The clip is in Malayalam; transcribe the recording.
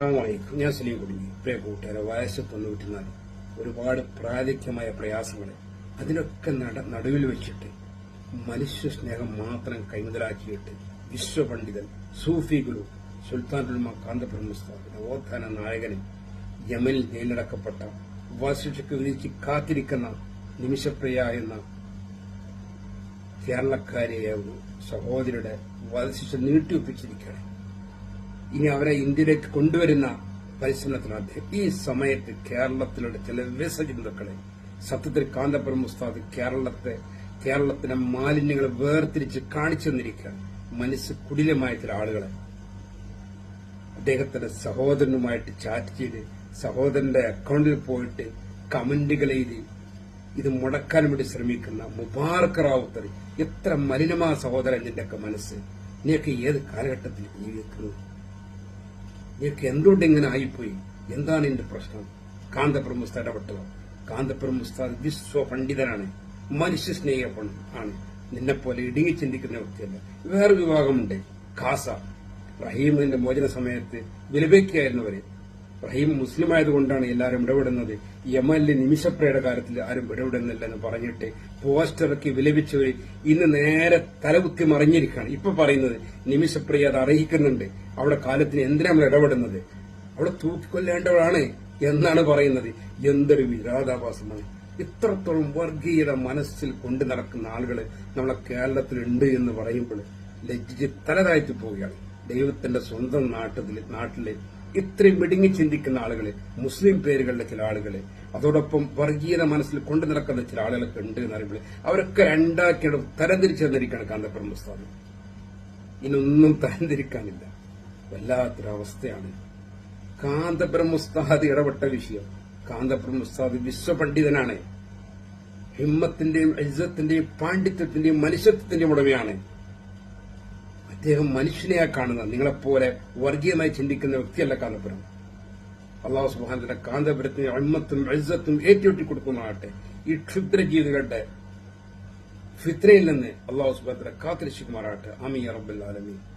അസ്സലാമലൈക്കും ഞാൻ സലീം കുടുങ്ങി പ്രിയ കൂട്ടുകാരെ വയസ്സ് തൊണ്ണൂറ്റിനാല്. ഒരുപാട് പ്രാതിക്യമായ പ്രയാസങ്ങൾ അതിനൊക്കെ നട നടുവിൽ വെച്ചിട്ട് മനുഷ്യ സ്നേഹം മാത്രം കൈമുതലാക്കിയിട്ട് വിശ്വപണ്ഡിതൻ സൂഫി ഗുരു സുൽത്താനുൽമ കാന്തപുരം മുസ്താഫ് നവോത്ഥാന നായകനും യമനിൽ ജയിലിലടക്കപ്പെട്ട വശിക്ഷയ്ക്ക് വിധിച്ച് കാത്തിരിക്കുന്ന നിമിഷപ്രിയ എന്ന കേരളക്കാരിയായ ഒരു സഹോദരിയുടെ വധശിക്ഷ നീട്ടിയൊപ്പിച്ചിരിക്കുകയാണ്. ഇനി അവരെ ഇന്ത്യയിലേക്ക് കൊണ്ടുവരുന്ന പരിശ്രമത്തിലാണ് അദ്ദേഹം ഈ സമയത്ത് കേരളത്തിലുള്ള ചില വിസചിന്തക്കളെ സത്യത്തിൽ കാന്തപുരം മുസ്താദ് കേരളത്തെ കേരളത്തിന്റെ മാലിന്യങ്ങൾ വേർതിരിച്ച് കാണിച്ചു തന്നിരിക്കുകയാണ്. മനസ്സ് കുടിലമായ ചില ആളുകളെ. അദ്ദേഹത്തിന്റെ സഹോദരനുമായിട്ട് ചാറ്റ് ചെയ്ത് സഹോദരന്റെ അക്കൗണ്ടിൽ പോയിട്ട് കമന്റുകൾ എഴുതി ഇത് മുടക്കാൻ വേണ്ടി ശ്രമിക്കുന്ന മുബാർക്ക് റാവുത്തർ. എത്ര മലിനമായ സഹോദരൻ നിന്റെയൊക്കെ മനസ്സ്. നീയൊക്കെ ഏത് കാലഘട്ടത്തിൽ ജീവിക്കുന്നു? നീക്ക് എന്തുകൊണ്ട് ഇങ്ങനെ ആയിപ്പോയി? എന്താണ് എന്റെ പ്രശ്നം? കാന്തപ്രമുസ്ത ഇടപെട്ടത് കാന്തപ്രമുസ്ത വിശ്വ പണ്ഡിതനാണ്. മനുഷ്യ സ്നേഹ ആണ്. നിന്നെ പോലെ ഇടുങ്ങി ചിന്തിക്കുന്ന വ്യക്തിയല്ല. വേറെ വിഭാഗമുണ്ട്. ഖാസ. റഹീമിന്റെ മോചന സമയത്ത് വിലപേക്കായിരുന്നവര് റഹീം മുസ്ലിം ആയതുകൊണ്ടാണ് എല്ലാവരും ഇടപെടുന്നത്. യമനിലെ നിമിഷപ്രയുടെ കാര്യത്തിൽ ആരും ഇടപെടുന്നില്ലെന്ന് പറഞ്ഞിട്ട് പോസ്റ്ററൊക്കെ വിലപിച്ചവർ ഇന്ന് നേരെ തലകുത്തി മറിഞ്ഞിരിക്കുകയാണ്. ഇപ്പൊ പറയുന്നത് നിമിഷപ്രിയ അത് അർഹിക്കുന്നുണ്ട് അവിടെ കാലത്തിന് എന്തിനാ നമ്മൾ ഇടപെടുന്നത്? അവിടെ തൂക്കിക്കൊല്ലേണ്ടവരാണ് എന്നാണ് പറയുന്നത്. എന്തൊരു വിരാതാഭാസമാണ് ഇത്രത്തോളം വർഗീയത മനസ്സിൽ കൊണ്ടു നടക്കുന്ന ആളുകൾ നമ്മളെ കേരളത്തിലുണ്ട് എന്ന് പറയുമ്പോൾ ലജ്ജിച്ച് തലതായിട്ട് പോവുകയാണ്. ദൈവത്തിന്റെ സ്വന്തം നാട്ടിൽ നാട്ടിലെ ഇത്രയും മിടുങ്ങി ചിന്തിക്കുന്ന ആളുകളെ മുസ്ലിം പേരുകളിലെ ചില ആളുകളെ അതോടൊപ്പം വർഗീയത മനസ്സിൽ കൊണ്ടു നടക്കുന്ന ചില ആളുകളൊക്കെ ഉണ്ട് എന്ന് പറയുമ്പോൾ അവരൊക്കെ രണ്ടാക്കിയിടും തരംതിരിച്ചു തന്നിരിക്കുകയാണ് കാന്തപുരം മുസ്താദ് ഇനൊന്നും തരംതിരിക്കാനില്ല. വല്ലാത്തൊരവസ്ഥയാണ്. കാന്തപുരം മുസ്താദ് ഇടപെട്ട വിഷയം. കാന്തപുരം മുസ്താദ് വിശ്വപണ്ഡിതനാണ്. ഹിമ്മത്തിന്റെയും അജിതത്തിന്റെയും പാണ്ഡിത്യത്തിന്റെയും മനുഷ്യത്വത്തിന്റെയും ഉടമയാണ്. അദ്ദേഹം മനുഷ്യനെയാ കാണുന്നത്. നിങ്ങളെപ്പോലെ വർഗീയമായി ചിന്തിക്കുന്ന വ്യക്തിയല്ല കാന്തപുരം. അള്ളാഹു സുബാനത്തിന്റെ കാന്തപുരത്തിന് അമ്മത്തും ഇജ്ജത്തും ഏറ്റുവെട്ടി കൊടുക്കുന്നതാകട്ടെ ഈ ക്ഷുദ്ര ജീവികളുടെ ഫിത്രയിൽ നിന്ന് അള്ളാഹു സുബാനത്തിന്റെ കാത്തിരക്ഷിക്കുമാറാകട്ടെ. അമീ ആലമീൻ.